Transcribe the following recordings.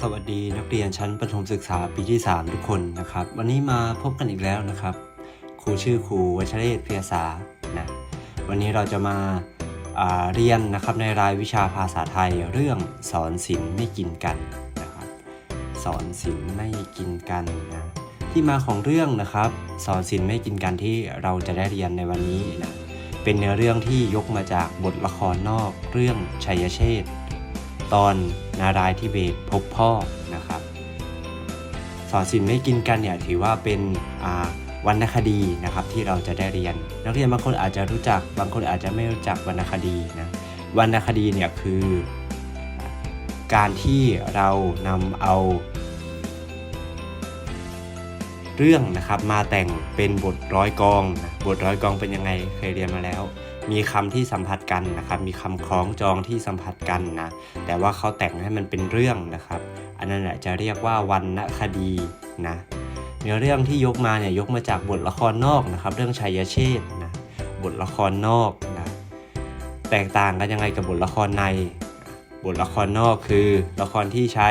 สวัสดีนักเรียนชั้นประถมศึกษาปีที่ 3 ทุกคนนะครับ วันนี้มาพบกันอีกแล้วนะครับ ครูชื่อครูวัชเรศเพียสานะวันนี้เราจะมาาเรียนนะครับในรายวิชาภาษาไทยเรื่องสอนศิลป์ไม่กินกันนะครับสอนศิลป์ไม่กินกันนะที่มาของเรื่องนะครับ สอนศิลป์ไม่กินกันที่เราจะได้เรียนในวันนี้นะเป็นเนื้อเรื่องที่ยกมาจากบทละครนอกเรื่องชัยเชษฐ์ ตอนนารายทิเบตพบพ่อนะครับสอนศิลป์ไม่กินกันเนี่ยถือว่าเป็นวรรณคดีนะครับที่เราจะได้เรียน นักเรียนบางคนอาจจะรู้จักบางคนอาจจะไม่รู้จักวรรณคดีนะวรรณคดีเนี่ยคือ การที่เรานำเอา เรื่องนะครับมาแต่งเป็นบทร้อยกองนะบทร้อยกองเป็นยังไงเคยเรียนมาแล้ว มีคำที่สัมผัสกันนะครับ มีคำคล้องจองที่สัมผัสกันนะ แต่ว่าเขาแต่งให้มันเป็นเรื่องนะครับ อันนั้นแหละจะเรียกว่าวรรณคดีนะเนื้อเรื่องที่ยกมาเนี่ยยกมาจากบทละครนอกนะครับ เรื่องชัยเชษ์นะบทละครนอกนะแตกต่างกันยังไงกับบทละครใน บทละครนอกคือละครที่ใช้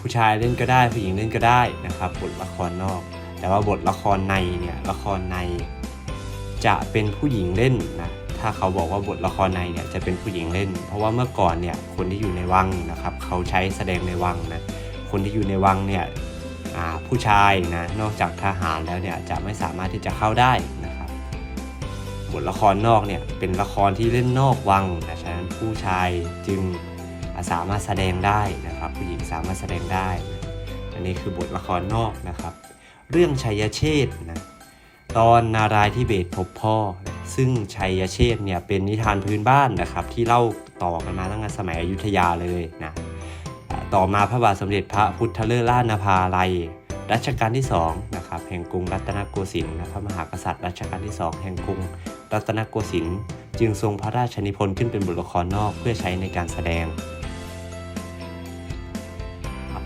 ผู้ชายเล่นก็ได้ผู้หญิงเล่นก็ได้นะครับ บทละครนอก แต่ว่าบทละครในเนี่ยละครใน จะเป็นผู้หญิงเล่นนะถ้าเขาบอกว่าบทละครในเนี่ยจะเป็นผู้หญิงเล่น เพราะว่าเมื่อก่อนเนี่ยคนที่อยู่ในวังนะครับเขาใช้แสดงในวังนะคนที่อยู่ในวังเนี่ยผู้ชายนะนอกจากทหารแล้วเนี่ยจะไม่สามารถที่จะเข้าได้นะครับบทละครนอกเนี่ยเป็นละครที่เล่นนอกวังนะฉะนั้นผู้ชายจึงสามารถแสดงได้นะครับ ผู้หญิงสามารถแสดงได้ อันนี้คือบทละครนอกนะครับ เรื่องชัยเชษนะ ตอนนารายที่เบตพบพ่อ ซึ่งชัยเชษ์เนี่ยเป็นนิทานพื้นบ้านนะครับ ที่เล่าต่อกันมาตั้งแต่สมัยอยุธยาเลยนะต่อมาพระบาทสมเด็จพระพุทธเลิศล่านภาลัยรัชกาลที่2นะครับแห่งกรุงรัตนโกสินทร์นะพระมหากษัตริย์รัชกาลที่ 2 แห่งกรุงรัตนโกสินทร์จึงทรงพระราชนิพนธ์ขึ้นเป็นบทละครนอกเพื่อใช้ในการแสดง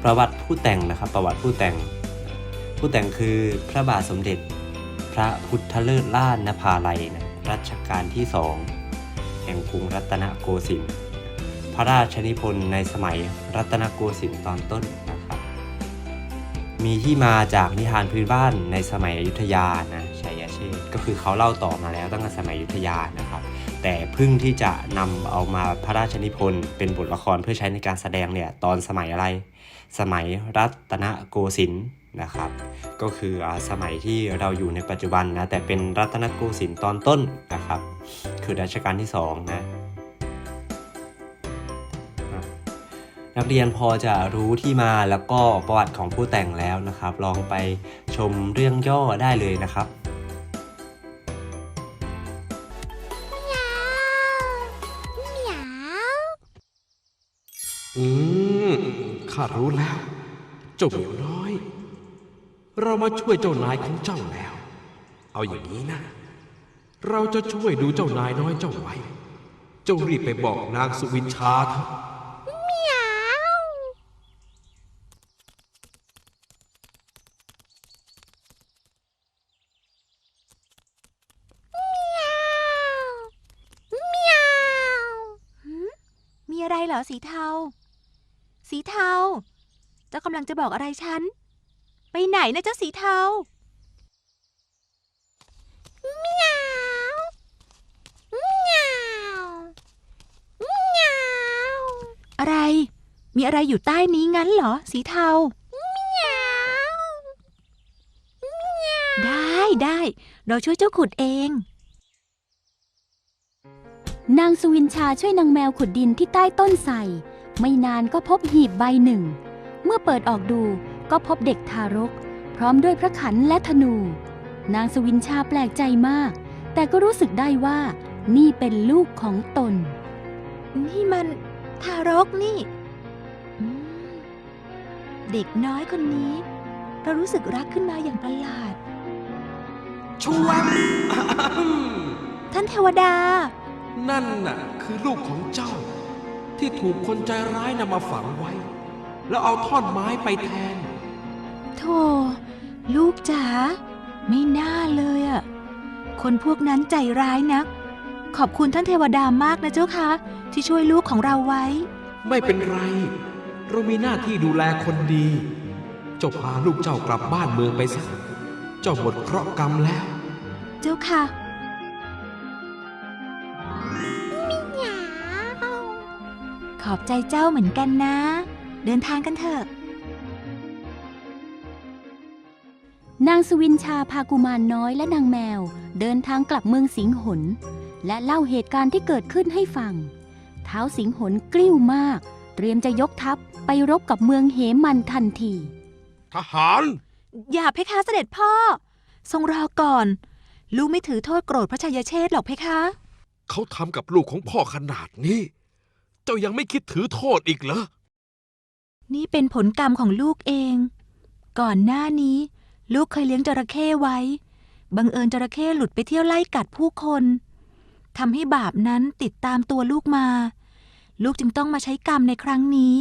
ประวัติผู้แต่งนะครับประวัติผู้แต่ง ผู้แต่งคือพระบาทสมเด็จ ระพุทธเลิศล่านภาลัยนะรัชกาลที่สองแห่งกรุงรัตนโกสินทร์พระราชนิพนธ์ในสมัยรัตนโกสินทร์ตอนต้นนะครับมีที่มาจากนิทานพื้นบ้านในสมัยอยุธยานะชัยเชษก็คือเขาเล่าต่อมาแล้วตั้งแต่สมัยอยุธยานะครับ แต่เพิ่งที่จะนำเอามาพระราชนิพนธ์เป็นบทละครเพื่อใช้ในการแสดงเนี่ยตอนสมัยอะไร สมัยรัตนโกสินทร์นะครับ ก็คือสมัยที่เราอยู่ในปัจจุบันนะแต่เป็นรัตนโกสินทร์ตอนต้นนะครับ คือรัชกาลที่สองนะนักเรียนพอจะรู้ที่มาแล้วก็ประวัติของผู้แต่งแล้วนะครับ ลองไปชมเรื่องย่อได้เลยนะครับ อืม ข้ารู้แล้ว เจ้าเหมียวน้อย เรามาช่วยเจ้านายของเจ้าแล้ว เอาอย่างนี้นะ เราจะช่วยดูเจ้านายน้อยเจ้าไว้ เจ้ารีบไปบอกนางสุวินชาเถอะมีอะไรเหรอสีเทา สีเทา เจ้ากำลังจะบอกอะไรฉัน ไปไหนนะเจ้าสีเทาเมียวเมียวเมียวอะไร มีอะไรอยู่ใต้นี้งั้นเหรอ สีเทาได้ได้ เราช่วยเจ้าขุดเอง นางสุวินชาช่วยนางแมวขุดดินที่ใต้ต้นไทร ไม่นานก็พบหีบใบหนึ่ง เมื่อเปิดออกดูก็พบเด็กทารก พร้อมด้วยพระขันและธนู นางสุวินชาแปลกใจมาก แต่ก็รู้สึกได้ว่า นี่เป็นลูกของตน นี่มันทารกนี่อืมเด็กน้อยคนนี้ เรารู้สึกรักขึ้นมาอย่างประหลาด ชวบท่านเทวดา นั่นน่ะ คือลูกของเจ้า ที่ถูกคนใจร้ายนำมาฝังไว้ แล้วเอาท่อนไม้ไปแทน โธ่ลูกจ๋าไม่น่าเลยอะคนพวกนั้นใจร้ายนัก ขอบคุณท่านเทวดามากนะเจ้าคะ ที่ช่วยลูกของเราไว้ ไม่เป็นไร เรามีหน้าที่ดูแลคนดี เจ้าพาลูกเจ้ากลับบ้านเมืองไปซะเจ้าหมดเคราะห์กรรมแล้ว เจ้าค่ะ อบใจเจ้าเหมือนกันนะ เดินทางกันเถอะ นางสุวินชาพากุมารน้อยและนางแมว เดินทางกลับเมืองสิงหน และเล่าเหตุการณ์ที่เกิดขึ้นให้ฟัง เท้าสิงหนกลิ้วมาก เตรียมจะยกทัพไปรบกับเมืองเหมันทันที ทหาร อย่าเพคะเสด็จพ่อ ทรงรอก่อน ลูกไม่ถือโทษโกรธพระชายเชษฐ์หรอกเพคะ เขาทำกับลูกของพ่อขนาดนี้เจ้ายังไม่คิดถือโทษอีกเหรอ นี่เป็นผลกรรมของลูกเอง ก่อนหน้านี้ ลูกเคยเลี้ยงจระเข้ไว้ บังเอิญจระเข้หลุดไปเที่ยวไล่กัดผู้คนทำให้บาปนั้นติดตามตัวลูกมา ลูกจึงต้องมาใช้กรรมในครั้งนี้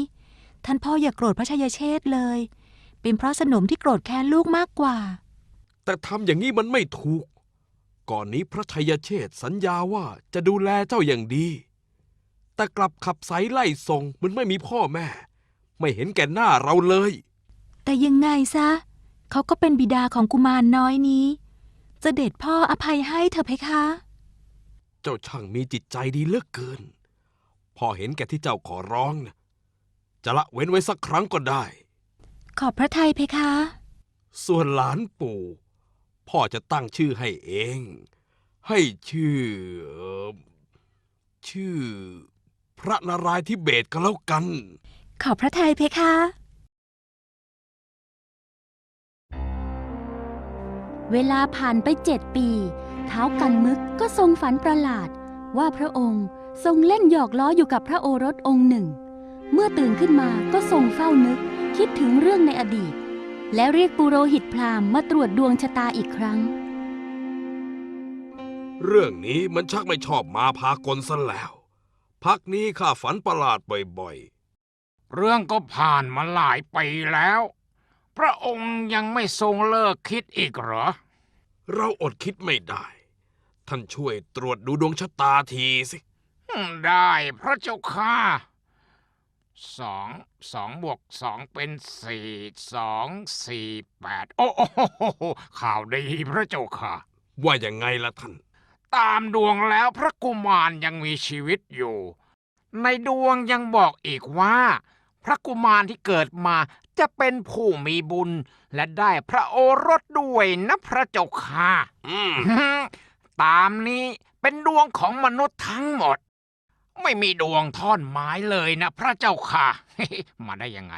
ท่านพ่ออย่าโกรธพระชายเชษฐ์เลย เป็นเพราะสนมที่โกรธแค้นลูกมากกว่า แต่ทำอย่างนี้มันไม่ถูก ก่อนนี้พระชัยเชษฐ์สัญญาว่าจะดูแลเจ้าอย่างดี แต่กลับขับไสไล่ส่งเหมันไม่มีพ่อแม่ ไม่เห็นแก่หน้าเราเลย แต่ยังไงซะ เขาก็เป็นบิดาของกุมารน้อยนี้ จะเด็ดพ่ออภัยให้เถอะเพคะ เจ้าช่างมีจิตใจดีเหลือกเกินพอเห็นแก่ที่เจ้าขอร้องนะจะละเว้นไว้สักครั้งก็ได้ ขอบพระทัยเพคะ ส่วนหลานปู่ พ่อจะตั้งชื่อให้เอง ให้ชื่อเอ่อชื่อ พระนารายณ์ทิเบตก็แล้วกัน ขอบพระทัยเพคะ เวลาผ่านไปเจ็ดปี เท้ากันมึกก็ทรงฝันประหลาด ว่าพระองค์ทรงเล่นหยอกล้ออยู่กับพระโอรสองค์หนึ่ง เมื่อตื่นขึ้นมาก็ทรงเฝ้านึกคิดถึงเรื่องในอดีต และเรียกปุโรหิตพราหมณ์มาตรวจดวงชะตาอีกครั้ง เรื่องนี้มันชักไม่ชอบมาพากลซะแล้ว พักนี้ข้าฝันประหลาดบ่อยเรื่องก็ผ่านมาหลายปีแล้ว พระองค์ยังไม่ทรงเลิกคิดอีกเหรอ ๆ เราอดคิดไม่ได้ ท่านช่วยตรวจดูดวงชะตาทีสิอืมได้พระเจ้าค่ะสองสองบวกสองเป็นสี่สองสี่แปดโอ้โหข่าวดีพระเจ้าค่ะ ว่ายังไงล่ะท่าน ตามดวงแล้วพระกุมารยังมีชีวิตอยู่ ในดวงยังบอกอีกว่า พระกุมารที่เกิดมาจะเป็นผู้มีบุญ และได้พระโอรสด้วยนะพระเจ้าค่ะอืมตามนี้เป็นดวงของมนุษย์ทั้งหมด ไม่มีดวงท่อนไม้เลยนะพระเจ้าค่ะ มาได้ยังไง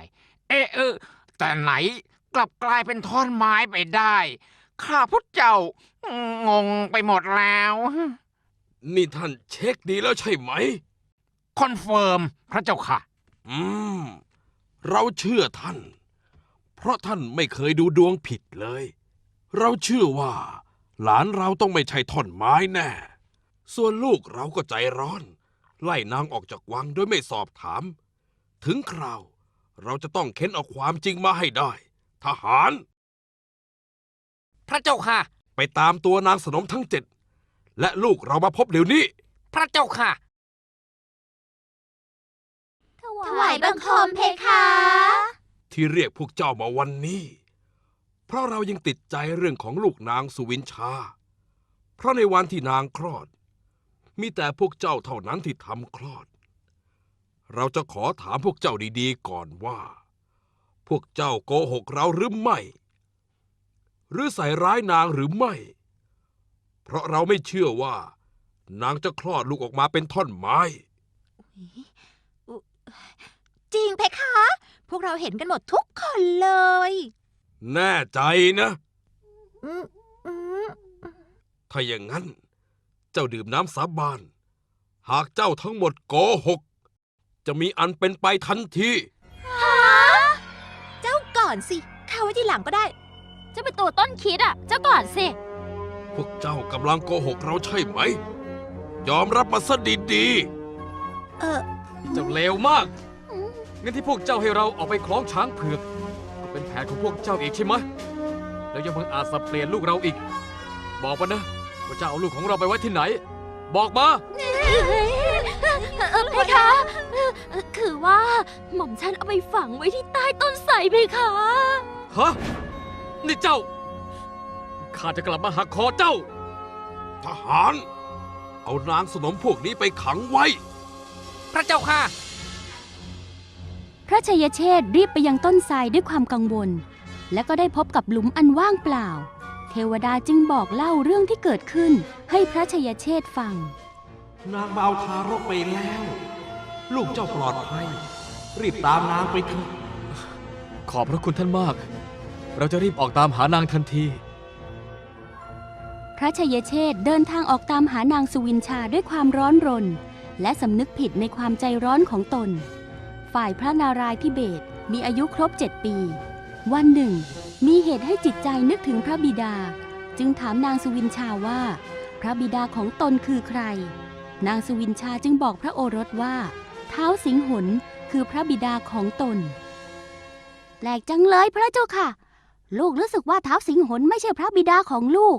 เอะเออแต่ไหนกลับกลายเป็นท่อนไม้ไปได้ ข้าพุทธเจ้างงไปหมดแล้ว นี่ท่านเช็คดีแล้วใช่ไหม คอนเฟิร์มพระเจ้าค่ะ อืม เราเชื่อท่าน เพราะท่านไม่เคยดูดวงผิดเลย เราเชื่อว่า หลานเราต้องไม่ใช่ท่อนไม้แน่ ส่วนลูกเราก็ใจร้อน ไล่นางออกจากวังโดยไม่สอบถาม ถึงคราว เราจะต้องเค้นเอาความจริงมาให้ได้ ทหาร พระเจ้าค่ะ ไปตามตัวนางสนมทั้งเจ็ดและลูกเรามาพบเดี๋ยวนี้ พระเจ้าค่ะถถวายบังคมเพคะ ที่เรียกพวกเจ้ามาวันนี้ เพราะเรายังติดใจเรื่องของลูกนางสุวินชา เพราะในวันที่นางคลอด มีแต่พวกเจ้าเท่านั้นที่ทำคลอด เราจะขอถามพวกเจ้าดีๆก่อนว่า พวกเจ้าโกหกเราหรือไม่ หรือใส่ร้ายนางหรือไม่ เพราะเราไม่เชื่อว่า นางจะคลอดลูกออกมาเป็นท่อนไม้ จริงเพคะ พวกเราเห็นกันหมดทุกคนเลย แน่ใจนะอืมอืมถ้าอย่างนั้น เจ้าดื่มน้ำสาบาน หากเจ้าทั้งหมดโกหก จะมีอันเป็นไปทันที เจ้าก่อนสิ ข้าไว้ที่หลังก็ได้ จะเป็นตัวต้นคิดอะ เจ้าก่อนสิ พวกเจ้ากำลังโกหกเราใช่ไหม ยอมรับมาซะดีเออ เจ้าเลวมากงั้นที่พวกเจ้าให้เราออกไปคล้องช้างเผือกก็เป็นแผนของพวกเจ้าอีกใช่ไหมแล้วยังเพิ่งอาจสับเปลี่ยนลูกเราอีก บอกมานะว่าจะเอาลูกของเราไปไว้ที่ไหน บอกมา เออเพคะเอ่อเอ่อคือว่าหม่อมฉันเอาไปฝังไว้ที่ใต้ต้นไทรเพคะ ฮะ นี่เจ้า ข้าจะกลับมาหักคอเจ้า ทหาร เอานางสนมพวกนี้ไปขังไว้ พระเจ้าค่ะ พระชัยเชษฐ์รีบไปยังต้นไทรด้วยความกังวล และก็ได้พบกับหลุมอันว่างเปล่า เทวดาจึงบอกเล่าเรื่องที่เกิดขึ้นให้พระชัยเชษฐ์ฟัง นางมาเอาทารกไปแล้ว ลูกเจ้าปลอดภัย รีบตามนางไปเถอะ ขอบพระคุณท่านมาก เราจะรีบออกตามหานางทันที พระชยเชษฐ์เดินทางออกตามหานางสุวินชาด้วยความร้อนรน และสำนึกผิดในความใจร้อนของตน ฝ่ายพระนารายณ์ทิเบตมีอายุครบเจ็ดปี วันหนึ่ง มีเหตุให้จิตใจนึกถึงพระบิดา จึงถามนางสุวินชาว่า พระบิดาของตนคือใคร นางสุวินชาจึงบอกพระโอรสว่า เท้าสิงหนคือพระบิดาของตน แปลกจังเลยพระเจ้าค่ะ ลูกรู้สึกว่าเท้าวสิงหนไม่ใช่พระบิดาของลูก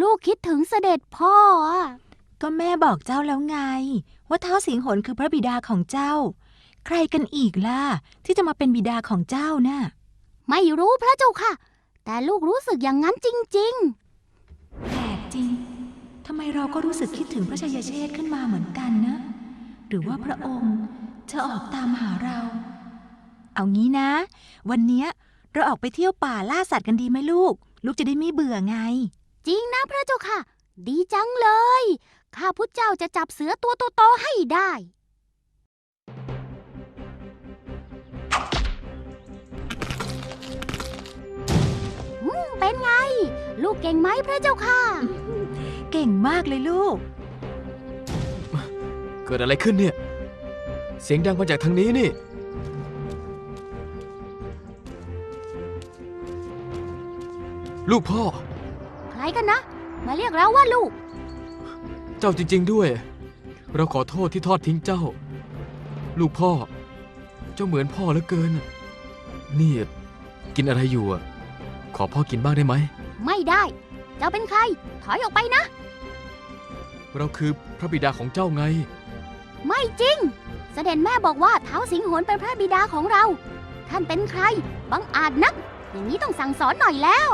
ลูกคิดถึงเสด็จพ่ออะก็แม่บอกเจ้าแล้วไง ว่าเท้าวสิงหนคือพระบิดาของเจ้า ใครกันอีกล่ะที่จะมาเป็นบิดาของเจ้าน่ะ ไม่รู้พระเจ้าค่ะ แต่ลูกรู้สึกอย่างนั้นจริง แปลกจริง ทำไมเราก็รู้สึกคิดถึงพระชัยเชษฐ์ขึ้นมาเหมือนกันนะ หรือว่าพระองค์จะออกตามหาเรา เอางี้นะ วันเนี้ย เราออกไปเที่ยวป่าล่าสัตว์กันดีไหมลูก ลูกจะได้ไม่เบื่อไงๆจริงนะพระเจ้าค่ะ ดีจังเลย ข้าพุทธเจ้าจะจับเสือตัวโตๆให้ได้ อืมเป็นไง ลูกเก่งไหมพระเจ้าค่ะ เก่งมากเลยลูก เกิดอะไรขึ้นเนี่ย เสียงดังมาจากทางนี้นี่ ลูกพ่อ ใครกันนะ มาเรียกเราว่าลูก เจ้าจริง ๆด้วย เราขอโทษที่ทอดทิ้งเจ้า ลูกพ่อ เจ้าเหมือนพ่อเหลือเกินน่ะนี่กินอะไรอยู่อะขอพ่อกินบ้างได้ไหม ไม่ได้ เจ้าเป็นใคร ถอยออกไปนะ เราคือพระบิดาของเจ้าไง ไม่จริง เสด็จแม่บอกว่าเท้าวสิงหนเป็นพระบิดาของเรา ท่านเป็นใคร บังอาจนัก อย่างนี้ต้องสั่งสอนหน่อยแล้ว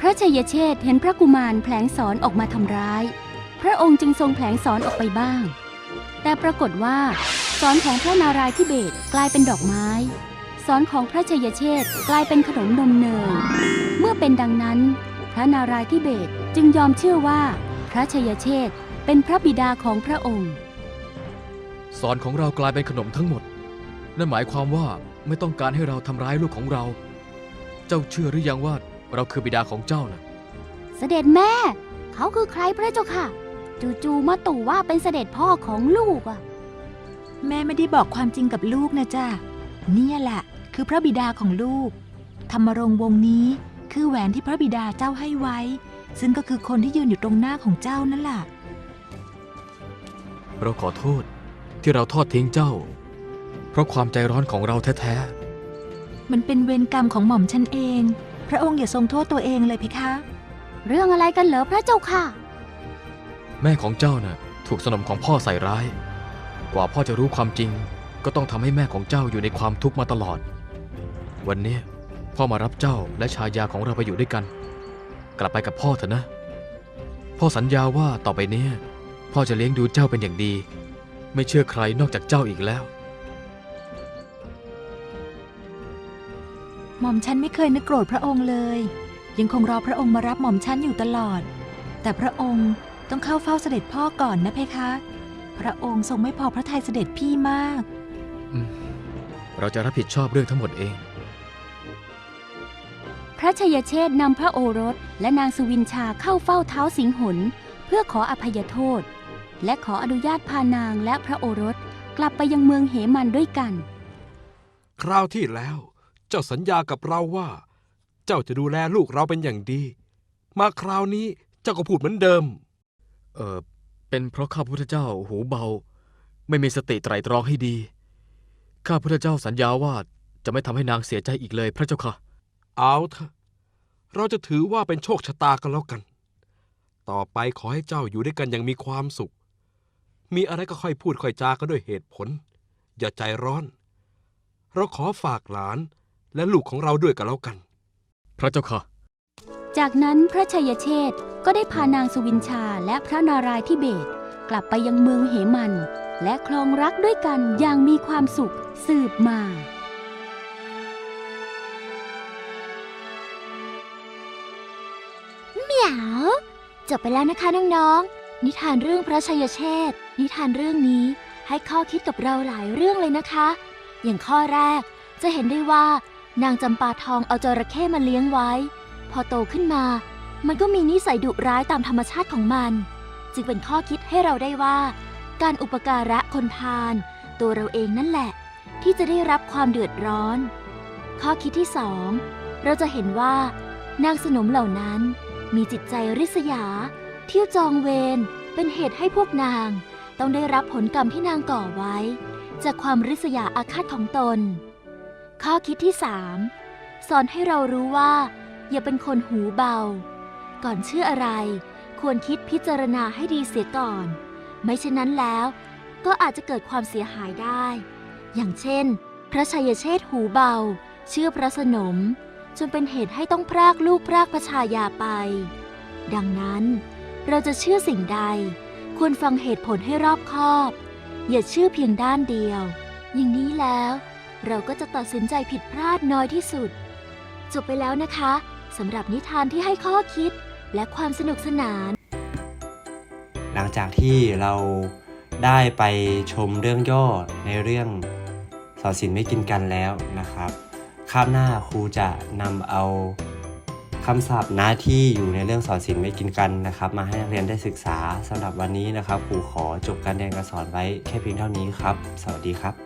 พระชัยเชษเห็นพระกุมารแผลงสอนออกมาทำร้าย พระองค์จึงทรงแผลงสอนออกไปบ้าง แต่ปรากฏว่าสอนของพระนารายณ์ทิเบตกลายเป็นดอกไม้ สอนของพระชัยเชษกลายเป็นขนมนมเนย เมื่อเป็นดังนั้น พระนารายณ์ทิเบตจึงยอมเชื่อว่า พระชัยเชษเป็นพระบิดาของพระองค์ สอนของเรากลายเป็นขนมทั้งหมด นั่นหมายความว่าไม่ต้องการให้เราทำร้ายลูกของเรา เจ้าเชื่อหรือยังว่า เราคือบิดาของเจ้านะเสด็จแม่ เขาคือใครพระเจ้าค่ะ จู่ๆมาตู่ว่าเป็นเสด็จพ่อของลูกอะ แม่ไม่ได้บอกความจริงกับลูกนะจ้ะเนี่ยแหละ คือพระบิดาของลูก ธรรมรงค์วงนี้คือแหวนที่พระบิดาเจ้าให้ไว้ ซึ่งก็คือคนที่ยืนอยู่ตรงหน้าของเจ้านั่นแหละเราขอโทษที่เราทอดทิ้งเจ้า เพราะความใจร้อนของเราแท้มันเป็นเวรกรรมของหม่อมฉันเอง พระองค์อย่าทรงโทษตัวเองเลยเพคะ เรื่องอะไรกันเหรอพระเจ้าค่ะๆแม่ของเจ้าน่ะถูกสนมของพ่อใส่ร้าย กว่าพ่อจะรู้ความจริง ก็ต้องทำให้แม่ของเจ้าอยู่ในความทุกข์มาตลอด วันนี้พ่อมารับเจ้าและชายาของเราไปอยู่ด้วยกัน กลับไปกับพ่อเถอะนะ พ่อสัญญาว่าต่อไปเนี้ยพ่อจะเลี้ยงดูเจ้าเป็นอย่างดี ไม่เชื่อใครนอกจากเจ้าอีกแล้ว หม่อมฉันไม่เคยนึกโกรธพระองค์เลย ยังคงรอพระองค์มารับหม่อมฉันอยู่ตลอด แต่พระองค์ต้องเข้าเฝ้าเสด็จพ่อก่อนนะเพคะ พระองค์ทรงไม่พอพระทัยเสด็จพี่มากอืมเราจะรับผิดชอบเรื่องทั้งหมดเอง พระชัยเชษฐ์นำพระโอรสและนางสุวินชาเข้าเฝ้าเท้าสิงหนเพื่อขออภัยโทษ และขออนุญาตพานางและพระโอรสกลับไปยังเมืองเหมันด้วยกัน คราวที่แล้ว เจ้าสัญญากับเราว่า เจ้าจะดูแลลูกเราเป็นอย่างดี มาคราวนี้เจ้าก็พูดเหมือนเดิม เออเป็นเพราะข้าพุทธเจ้าหูเบา ไม่มีสติไตร่ตรองให้ดี ข้าพุทธเจ้าสัญญาว่าจะไม่ทำให้นางเสียใจอีกเลยพระเจ้าค่ะ เอาเถอะเราจะถือว่าเป็นโชคชะตากันแล้วกัน ต่อไปขอให้เจ้าอยู่ด้วยกันอย่างมีความสุข มีอะไรก็ค่อยพูดค่อยจากันด้วยเหตุผล อย่าใจร้อน เราขอฝากหลาน และลูกของเราด้วยกันแล้วกัน พระเจ้าค่ะ จากนั้นพระชัยเชษฐ์ก็ได้พานางสุวินชาและพระนารายณ์ทิเบตกลับไปยังเมืองเหมัน และคลองรักด้วยกันอย่างมีความสุขสืบมาเหมียวจบไปแล้วนะคะน้องๆนิทานเรื่องพระชัยเชษฐ์นิทานเรื่องนี้ให้ข้อคิดกับเราหลายเรื่องเลยนะคะ อย่างข้อแรกจะเห็นได้ว่า นางจำปาทองเอาจระเข้มาเลี้ยงไว้ พอโตขึ้นมา มันก็มีนิสัยดุร้ายตามธรรมชาติของมัน จึงเป็นข้อคิดให้เราได้ว่า การอุปการะคนพาลตัวเราเองนั่นแหละ ที่จะได้รับความเดือดร้อน ข้อคิดที่สองเราจะเห็นว่านางสนมเหล่านั้น มีจิตใจริษยา เที่ยวจองเวรเป็นเหตุให้พวกนาง ต้องได้รับผลกรรมที่นางก่อไว้ จากความริษยาอาฆาตของตน ข้อคิดที่สามสอนให้เรารู้ว่า อย่าเป็นคนหูเบา ก่อนเชื่ออะไร ควรคิดพิจารณาให้ดีเสียก่อน ไม่เช่นนั้นแล้ว ก็อาจจะเกิดความเสียหายได้ อย่างเช่น พระชัยเชษหูเบา เชื่อพระสนม จนเป็นเหตุให้ต้องพรากลูกพรากพระชายาไป ดังนั้น เราจะเชื่อสิ่งใด ควรฟังเหตุผลให้รอบคอบ อย่าเชื่อเพียงด้านเดียว อย่างนี้แล้ว เราก็จะตัดสินใจผิดพลาดน้อยที่สุด จบไปแล้วนะคะสำหรับนิทานที่ให้ข้อคิดและความสนุกสนาน หลังจากที่เราได้ไปชมเรื่องย่อในเรื่องสอนศิลไม่กินกันแล้วนะครับคาบหน้าครูจะนำเอาคำศัพท์นะที่อยู่ในเรื่องสอนศิลไม่กินกันนะครับ มาให้นักเรียนได้ศึกษาสำหรับวันนี้นะครับครูขอจบการเรียนการสอนไว้แค่เพียงเท่านี้ครับ สวัสดีครับ